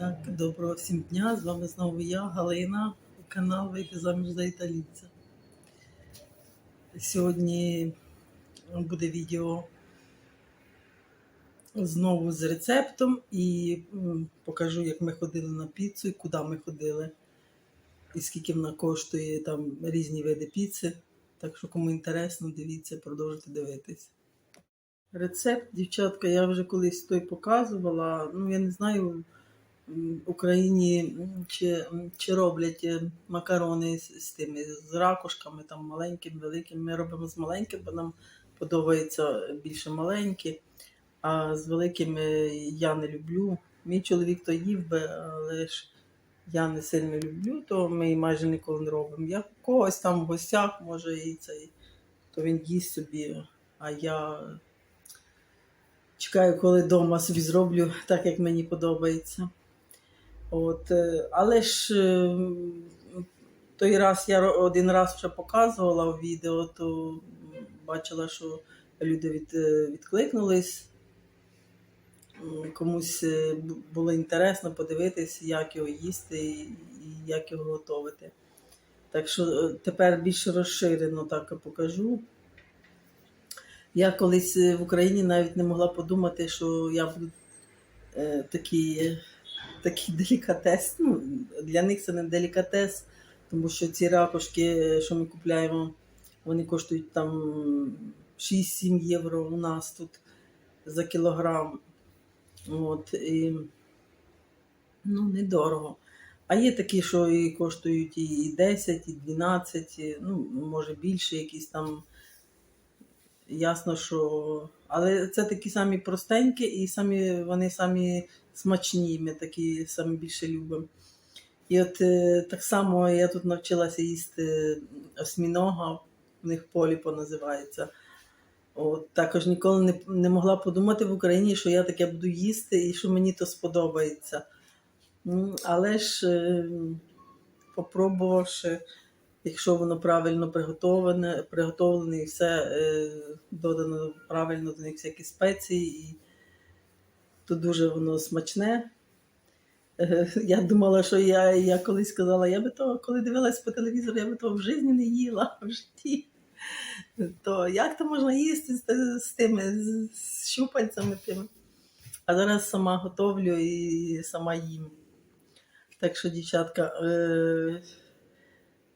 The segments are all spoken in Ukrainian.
Так, доброго всім дня. З вами знову я, Галина, канал Вийти заміж за італійця. Сьогодні буде відео знову з рецептом і покажу, як ми ходили на піцу і куди ми ходили. І скільки вона коштує там різні види піци. Так що, кому інтересно, дивіться, продовжуйте дивитись. Рецепт, дівчатка, я вже колись той показувала. Ну, я не знаю, Україні чи, чи роблять е, макарони з, з тими з ракушками, там маленькими, великими. Ми робимо з маленьким, бо нам подобається більше маленькі. А з великими я не люблю. Мій чоловік то їв би, але ж я не сильно люблю, то ми майже ніколи не робимо. Я когось там в гостях, може, і цей, то він їсть собі, а я чекаю, коли вдома собі зроблю так, як мені подобається. От, е, але ж е, той раз я один раз вже показувала в відео, то бачила, що люди від, е, відкликнулись. Комусь було інтересно подивитись, як його їсти і як його готувати. Так що тепер більш розширено так покажу. Я колись в Україні навіть не могла подумати, що я буду е, такий, делікатес. Ну, для них це не делікатес, тому що ці ракушки, що ми купляємо, вони коштують там 6-7 євро у нас тут за кілограм. От, і, ну, недорого. А є такі, що і коштують і 10, і 12, і, ну, може більше, якісь там. Ясно, що. Але це такі самі простенькі і самі, вони самі смачні, ми такі самі більше любимо. І от е, так само я тут навчилася їсти осьмінога, в них поліпо називається. От, також ніколи не, не могла подумати в Україні, що я таке буду їсти і що мені то сподобається. Але ж, е, попробувавши, якщо воно правильно приготовлене, приготовлене і все е, додано правильно до них всякі спеції, і то дуже воно смачне. Е, Я думала, що я, я колись сказала, я би то, коли дивилась по телевізору, я би того в житті не їла в житті. То як то можна їсти з, з тими з, щупальцями тими? А зараз сама готовлю і сама їм. Так що, дівчатка, е,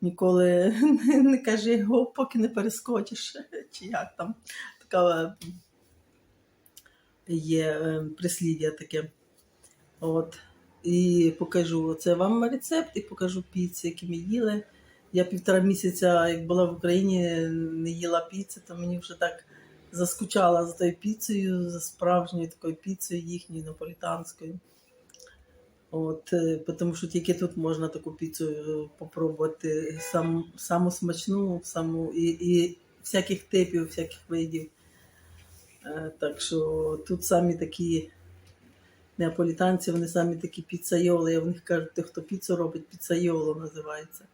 ніколи не, кажи гоп, поки не перескочиш, чи як там. Така є е, прислів'я таке. От. І покажу це вам рецепт і покажу піци, які ми їли. Я півтора місяця, як була в Україні, не їла піци, то мені вже так заскучала за тою піцею, за справжньою такою піцею їхньою наполітанською. От, е, тому що тільки тут можна таку піцу е, попробувати сам, саму смачну, саму, і, і всяких типів, всяких видів. Е, Так що тут самі такі неаполітанці, вони самі такі піцайоли. Я в них кажу, ти хто піцу робить, піцайоло називається.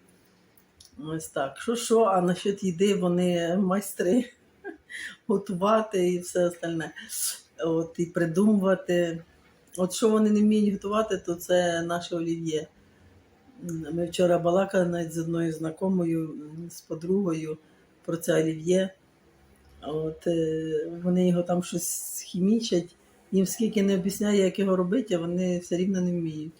Ось так. Що що, а насчет їди вони майстри готувати і все остальне. От, і придумувати. От що вони не вміють готувати, то це наше олів'є. Ми вчора балакали навіть з одною знайомою, з подругою про це олів'є. От, е, вони його там щось хімічать, їм скільки не об'ясняє, як його робити, вони все рівно не вміють.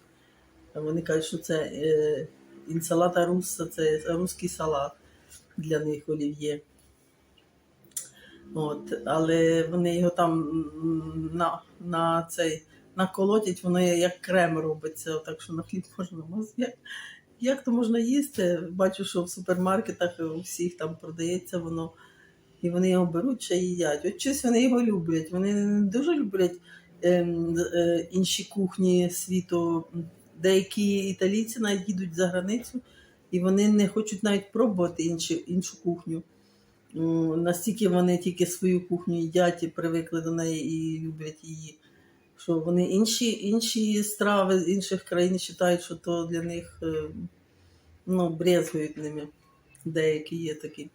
Вони кажуть, що це е, інсалата руса, це русський салат для них олів'є. От, але вони його там на, на цей наколотять, воно як крем робиться, так що на хліб можна. Як, як то можна їсти? Бачу, що в супермаркетах у всіх там продається воно, і вони його беруть ще їдять. От щось вони його люблять. Вони не дуже люблять ем, е, інші кухні світу. Деякі італійці навіть їдуть за границю, і вони не хочуть навіть пробувати інші, іншу кухню. Настільки вони тільки свою кухню їдять і привикли до неї і люблять її. Що вони інші, інші страви з інших країн вважають, що то для них е, ну, брезгують ними. Деякі є такі.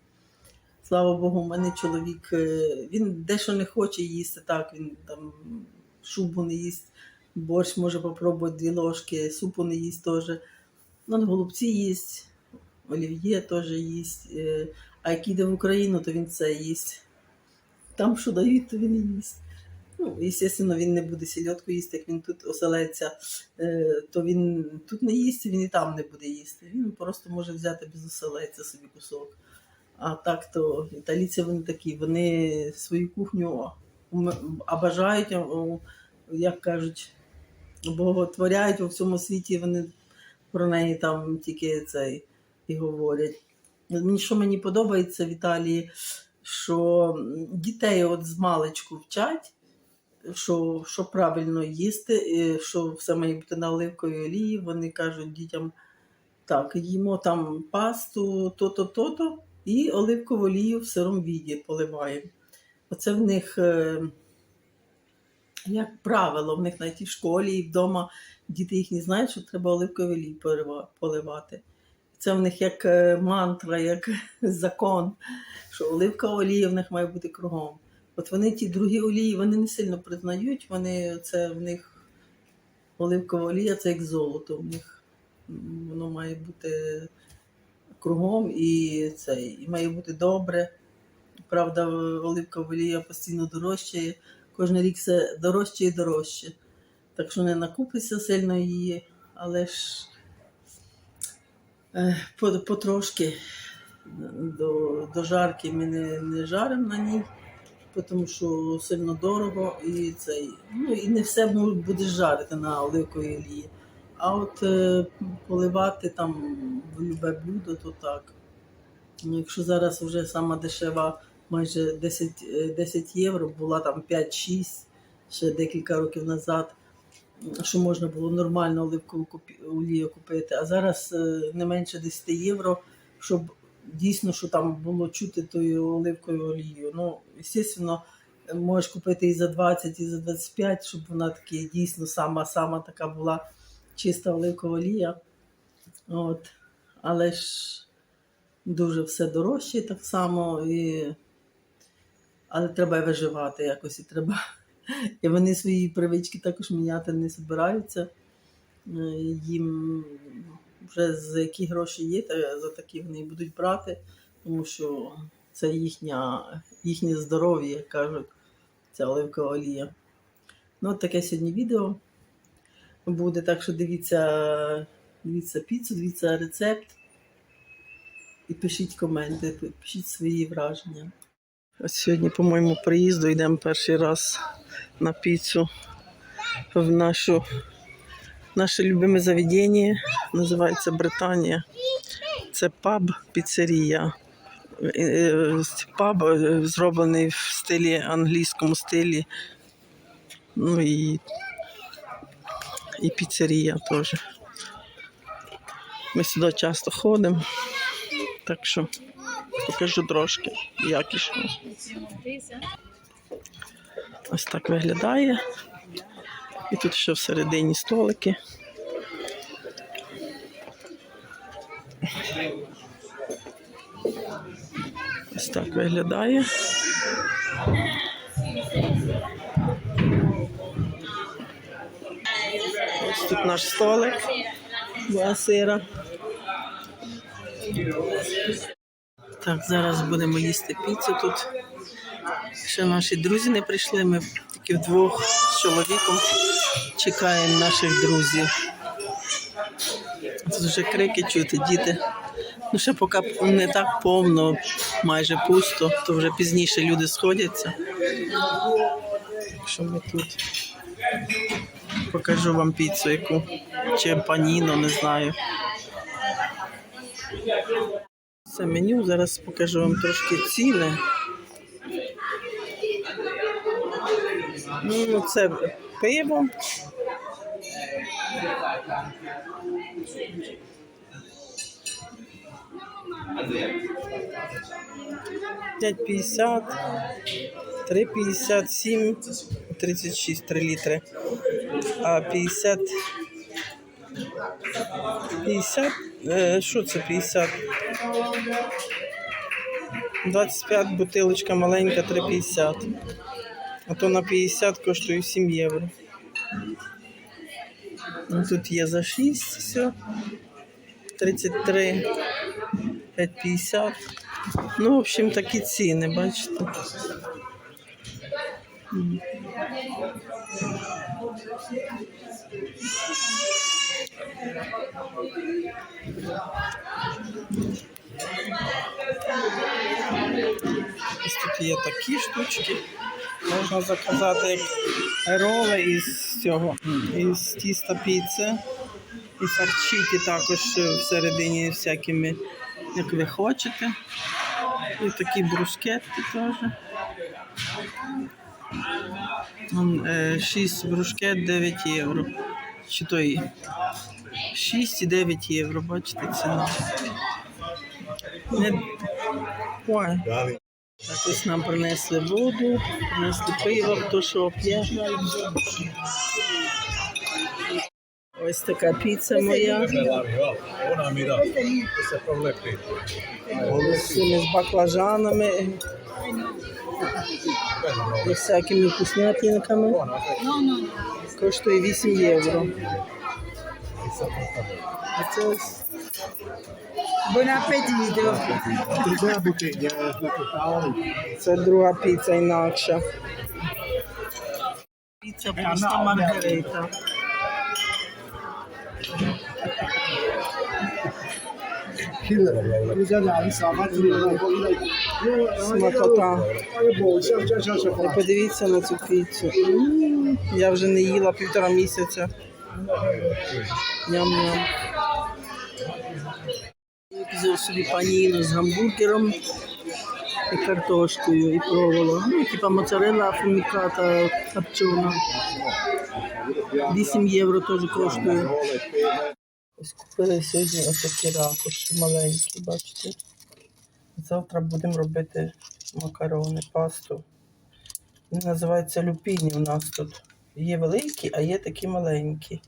Слава Богу, у мене чоловік, е, він дещо не хоче їсти так, він там шубу не їсть, борщ може попробувати дві ложки, супу не їсть теж. Ну, голубці їсть, олів'є теж їсть. Е, А як їде в Україну, то він це їсть. Там, що дають, то він і їсть. Ну, звісно, він не буде сільотку їсти, як він тут оселеться, е, то він тут не їсть, він і там не буде їсти. Він просто може взяти без оселедця собі кусок. А так то італійці вони такі, вони свою кухню обажають, як кажуть, боготворяють у всьому світі, вони про неї там тільки цей і говорять. Мені що мені подобається в Італії, що дітей от з маличку вчать, що, що правильно їсти, що все має бути на оливковій олії. Вони кажуть дітям, так, їмо там пасту, то-то, то-то, і оливкову олію в сирому віді поливаємо. Оце в них, е, як правило, в них навіть і в школі, і вдома діти їхні знають, що треба оливкову олію поливати. Це в них як е, мантра, як закон, що оливкова олія в них має бути кругом. От вони ті другі олії вони не сильно признають, вони це в них оливкова олія це як золото. В них воно має бути кругом і це і має бути добре. Правда, оливкова олія постійно дорожчає. Кожен рік все дорожче і дорожче. Так що не накупиться сильно її, але ж е, потрошки до, до жарки ми не, не жаримо на ній, тому що сильно дорого і цей. Ну і не все будеш жарити на оливковій олії. А от е, поливати там любе блюдо, то так. Якщо зараз вже сама дешева майже 10, е, 10 євро, була там 5-6 ще декілька років назад, що можна було нормально оливкову олію купити. А зараз е, не менше 10 євро, щоб дійсно, що там було чути тою оливковою олією. Ну, звісно, можеш купити і за 20, і за 25, щоб вона таки дійсно сама-сама така була чиста оливкова олія. От. Але ж дуже все дорожче так само. І... Але треба виживати якось і треба. І вони свої привички також міняти не збираються. Е, Їм вже за які гроші є, та за такі вони будуть брати, тому що це їхня, їхнє здоров'я, як кажуть, ця оливкова олія. Ну, от таке сьогодні відео буде. Так що дивіться, дивіться піцу, дивіться рецепт і пишіть коменти, пишіть свої враження. Ось сьогодні, по моєму приїзду, йдемо перший раз на піцу в нашу, наше любиме заведення. Називається Британія. Це паб піцерія. Е, е, Паб е, зроблений в стилі англійському стилі. Ну і, і піцерія теж. Ми сюди часто ходимо, так що покажу трошки якісно. Ось так виглядає. І тут ще всередині столики. Ось так виглядає. Тут наш столик два сира. Так, зараз будемо їсти піцу тут. Ще наші друзі не прийшли. Ми тільки вдвох з чоловіком чекаємо наших друзів. Тут вже крики чути, діти. Ну, ще поки не так повно, майже пусто, то вже пізніше люди сходяться. Що ми тут. Покажу вам піцу, яку чи паніно, не знаю. Це меню. Зараз покажу вам трошки ціни. Ну, це пиво. П'ять п'ятдесят, три п'ятдесят сім, тридцять шість, три літри. А п'ятдесят. П'ятдесят. е, Що це п'ятдесят? 25 бутилочка маленька 3,50. А то на 50 коштує 7 євро. Ну, тут є за 6 все. 33, 5,50. Ну, в общем, такі ціни, бачите. Ось тут є такі штучки. Можна заказати як роли із цього, із тіста піци. І фарчиті також всередині всякими, як ви хочете. І такі брускетки теж. Вон, е, 6 брускет 9 євро. Чи то і 6 і 9 євро, бачите, ціна. Не... Ой. Так ось нам принесли воду, принесли пиво, хто що п'є. Ось така піца моя. З цими з баклажанами і всякими вкуснятинками. Коштує 8 євро. А це ось Buon appetito. це друга піца інакша. Піца просто маргарита. Смакота. Подивіться на цю піцу. Я вже не їла півтора місяця. Ням-ням. Взяв собі паніну з гамбургером і картошкою, і проволо. Ну, типа моцарелла афуміката копчена. 8 євро теж коштує. Ось купили сьогодні ось такі ракушки маленькі, бачите. Завтра будемо робити макарони, пасту. Вони називаються люпіні у нас тут. Є великі, а є такі маленькі.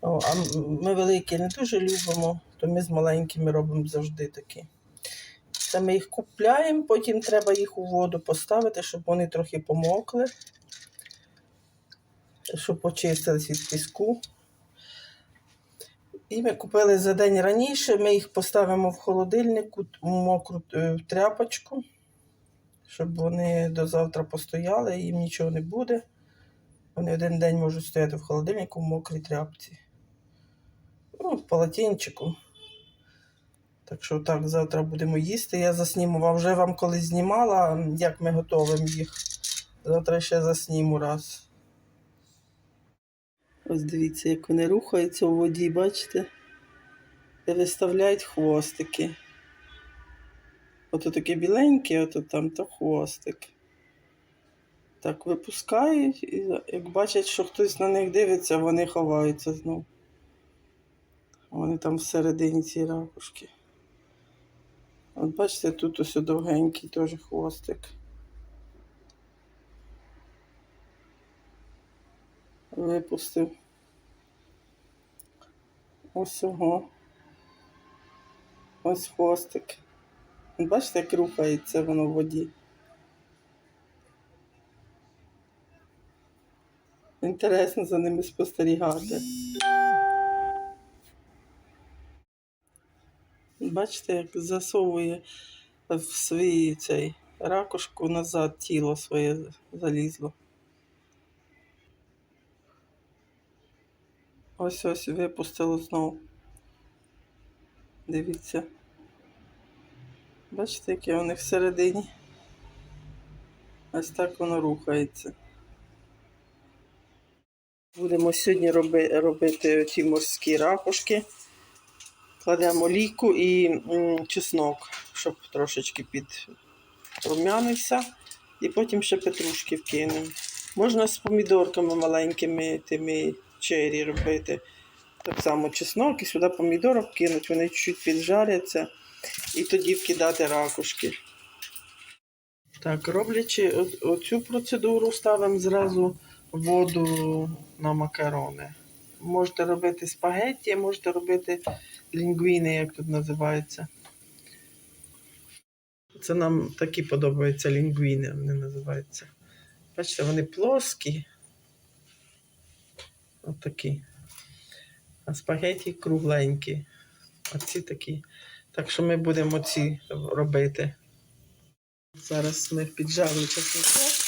О, а ми великі не дуже любимо, то ми з маленькими робимо завжди такі. Це ми їх купляємо, потім треба їх у воду поставити, щоб вони трохи помокли, щоб почистились від піску. І ми купили за день раніше, ми їх поставимо в холодильнику, т- мокру е, в тряпочку, щоб вони до завтра постояли, їм нічого не буде. Вони один день можуть стояти в холодильнику в мокрій тряпці. Ну, в полотенчику. Так що так, завтра будемо їсти. Я засніму, а вже вам колись знімала, як ми готуємо їх. Завтра ще засніму раз. Ось дивіться, як вони рухаються у воді, бачите? І виставляють хвостики. Ото таке біленьке, ото там то хвостик. Так випускають, і як бачать, що хтось на них дивиться, вони ховаються знов. Вони там всередині ці ракушки. От бачите, тут ось довгенький теж хвостик. Випустив. Ось ого. Ось хвостик. Бачите, як рухається воно в воді. Інтересно за ними спостерігати. Бачите, як засовує в свій цей ракушку назад тіло своє залізло. Ось ось випустило знову. Дивіться. Бачите, яке вони всередині. Ось так воно рухається. Будемо сьогодні роби, робити ті морські ракушки. Кладемо олійку і м, чеснок, щоб трошечки підрумянився. І потім ще петрушки вкинемо. Можна з помідорками маленькими тими чері робити. Так само чеснок і сюди помідорок кинуть, вони чуть піджаряться. І тоді вкидати ракушки. Так, роблячи оцю процедуру, ставимо зразу воду на макарони. Можете робити спагетті, можете робити лінгвіни, як тут називається. Це нам такі подобаються лінгвіни, вони називаються. Бачите, вони плоскі. Отакі. А спагеті кругленькі. А ці такі. Так що ми будемо ці робити. Зараз ми піджарили чесночок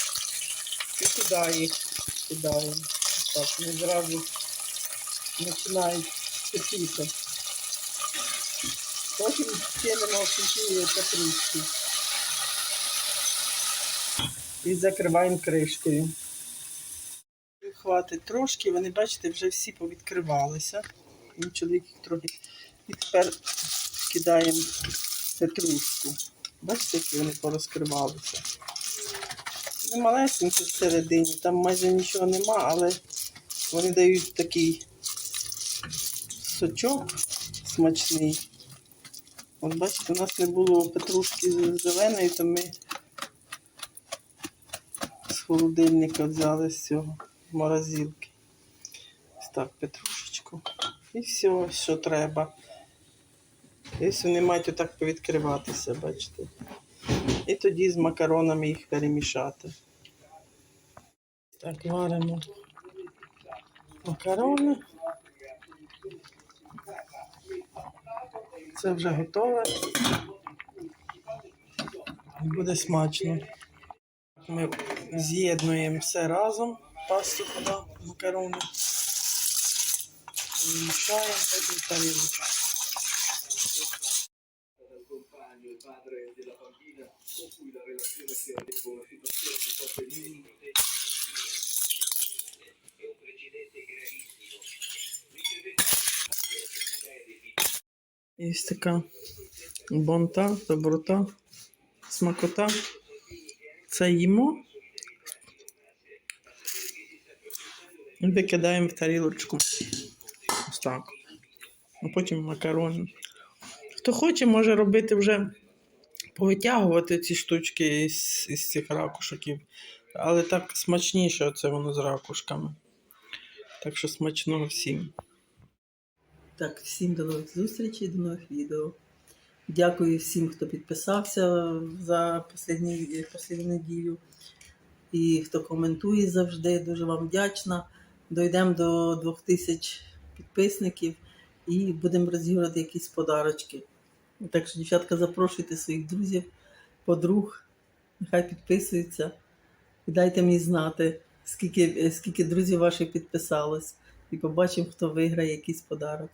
і туди їх кидаємо. Так, вони зразу починають кипіти. Потім кинемо сухі петрушки. І закриваємо кришкою. Хватить трошки, вони, бачите, вже всі повідкривалися. Чоловік їх трохи. І тепер кидаємо петрушку. Бачите, які вони порозкривалися. Вони малесенькі всередині, там майже нічого нема, але вони дають такий сочок смачний. От бачите, у нас не було петрушки зеленої, то ми з холодильника взяли з цього морозилки. Ось так, петрушечку. І все, що треба. І ось вони мають отак повідкриватися, бачите. І тоді з макаронами їх перемішати. Так, варимо макарони. Це вже готове. Буде смачно. Ми з'єднуємо все разом, пасту туди, макарони. Мішаємо, потім в тарілочку. Є така бонта, доброта, смакота. Це їмо. Викидаємо в тарілочку. Ось так. А потім макарони. Хто хоче, може робити вже повитягувати ці штучки із, із цих ракушоків. Але так смачніше оце воно з ракушками. Так що смачного всім. Так, всім до нових зустрічей, до нових відео. Дякую всім, хто підписався за останню неділю. І хто коментує завжди. Дуже вам вдячна. Дойдемо до 2000 підписників і будемо розігрувати якісь подарочки. Так що, дівчатка, запрошуйте своїх друзів, подруг, нехай підписуються. І дайте мені знати, скільки, скільки друзів ваших підписалось. І побачимо, хто виграє якийсь подарок.